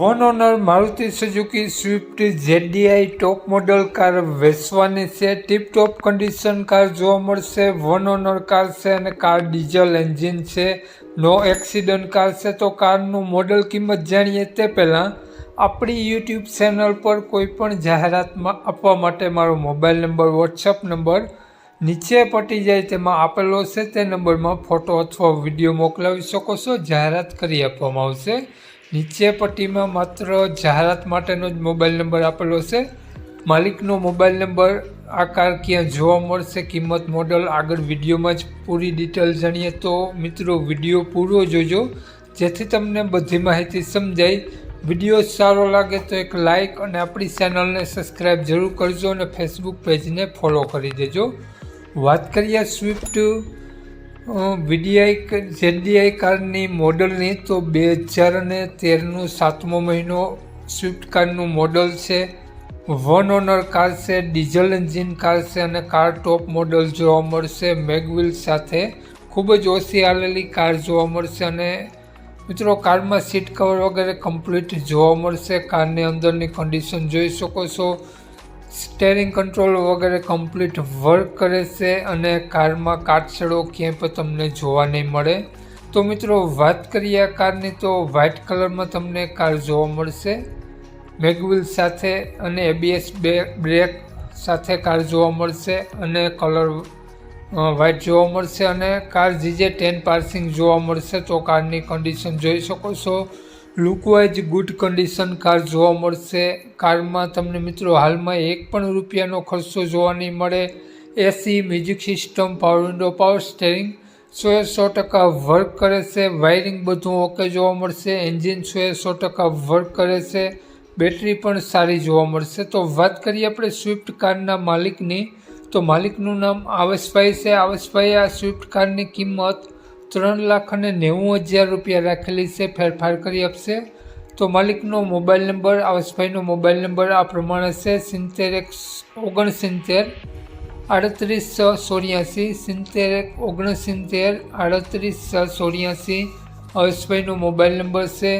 One owner Maruti Suzuki swift ZDI top model car વેચવાની છે. Tip ટોપ condition car જોવા મળશે. વન ઓનર કાર છે અને કાર ડીઝલ એન્જિન છે. નો એક્સિડન્ટ કાર છે. તો કારનું મોડલ કિંમત જાણીએ તે પહેલાં આપણી યુટ્યુબ ચેનલ પર કોઈ પણ જાહેરાતમાં આપવા માટે મારો મોબાઈલ નંબર, વોટ્સઅપ નંબર નીચે પટી જાય તેમાં આપેલો છે. તે નંબરમાં ફોટો અથવા વીડિયો મોકલાવી શકો છો. જાહેરાત કરી આપવામાં આવશે. નીચે પટ્ટીમાં માત્ર જાહેરાત માટેનો જ મોબાઈલ નંબર આપેલો છે. માલિકનો મોબાઈલ નંબર આકાર ક્યાં જોવા મળશે, કિંમત, મોડલ, આગળ વિડીયોમાં જ પૂરી ડિટેલ જાણીએ તો મિત્રો વીડિયો પૂરો જોજો. જેથી તમને બધી માહિતી સમજાય. વીડિયો સારો લાગે તો એક લાઇક અને આપણી ચેનલને સબસ્ક્રાઈબ જરૂર કરજો અને ફેસબુક પેજને ફોલો કરી દેજો. વાત કરીએ સ્વિફ્ટ વીડીઆઈ જેડીઆઈ કારની મોડલની તો બે હજાર અને તેરનું સાતમો મહિનો સ્વિફ્ટ કારનું મોડલ છે. વન ઓનર કાર છે, ડીઝલ એન્જિન કાર છે અને કાર ટોપ મોડલ જોવા મળશે. મેગવિલ સાથે ખૂબ જ ઓછી આવેલી કાર જોવા મળશે અને મિત્રો કારમાં સીટ કવર વગેરે કમ્પ્લીટ જોવા મળશે. કારની અંદરની કન્ડિશન જોઈ શકો છો. સ્ટેરિંગ કંટ્રોલ વગેરે કમ્પ્લીટ વર્ક કરે છે અને કારમાં કાટછડો ક્યાંય પણ તમને જોવા નહીં મળે. તો મિત્રો, વાત કરીએ આ કારની, તો વ્હાઇટ કલરમાં તમને કાર જોવા મળશે. મેગવિલ સાથે અને એબીએસ બ્રેક સાથે કાર જોવા મળશે અને કલર વ્હાઇટ જોવા મળશે અને કાર જીજે ટેન પાર્સિંગ જોવા મળશે. તો કારની કન્ડિશન જોઈ શકો છો. લુકવાઇઝ ગુડ કન્ડિશન કાર જોવા મળશે. કારમાં તમને મિત્રો હાલમાં એક પણ રૂપિયાનો ખર્ચો જોવા નહીં મળે. AC music system power window power steering સો એ સો ટકા વર્ક કરે છે. વાયરિંગ બધું ઓકે જોવા મળશે. એન્જિન સો એ સો ટકા વર્ક કરે છે. બેટરી પણ સારી જોવા મળશે. તો વાત કરીએ આપણે સ્વિફ્ટ કારના માલિકની. તો માલિકનું નામ આવશભાઈ છે. આવશભાઈ, આ સ્વિફ્ટ કારની કિંમત ત્રણ લાખ અને નેવું હજાર રૂપિયા રાખેલી છે, ફેરફાર કરી આપશે. તો માલિકનો મોબાઈલ નંબર આવેશભાઈનો મોબાઈલ નંબર આ પ્રમાણે છે, સિત્તેર એક ઓગણસિત્તેર આડત્રીસ છ ચોર્યાસી, સિત્તેર એક ઓગણસિત્તેર આડત્રીસ છ ચોર્યાસી. આવેશભાઈનો મોબાઈલ નંબર છે,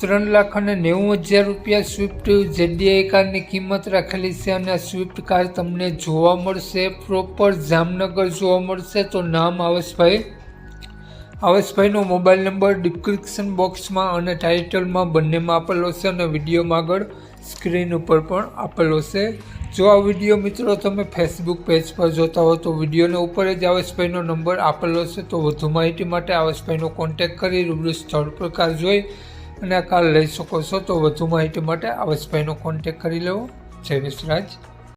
ત્રણ લાખ અને નેવું હજાર રૂપિયા સ્વિફ્ટ જેડીઆઈ કારની કિંમત રાખેલી છે અને આ સ્વિફ્ટ કાર તમને જોવા મળશે, પ્રોપર જામનગર જોવા મળશે. તો નામ આવેશભાઈ આવેશભાઈનો મોબાઈલ નંબર ડિસ્ક્રિપ્શન બોક્સમાં અને ટાઇટલમાં બંનેમાં આપેલો છે અને વિડીયોમાં આગળ સ્ક્રીન ઉપર પણ આપેલો છે. જો આ વીડિયો મિત્રો તમે ફેસબુક પેજ પર જોતા હો તો વિડીયોને ઉપર જ આવેશભાઈનો નંબર આપેલો છે તો વધુ માહિતી માટે આવેશભાઈનો કોન્ટેક કરી રૂબરૂ સ્થળ પર કાર જોઈ અને આ કાર લઈ શકો છો તો વધુ માહિતી માટે આવેશભાઈનો કોન્ટેક કરી લેવો. જય વિશ્વરાજ.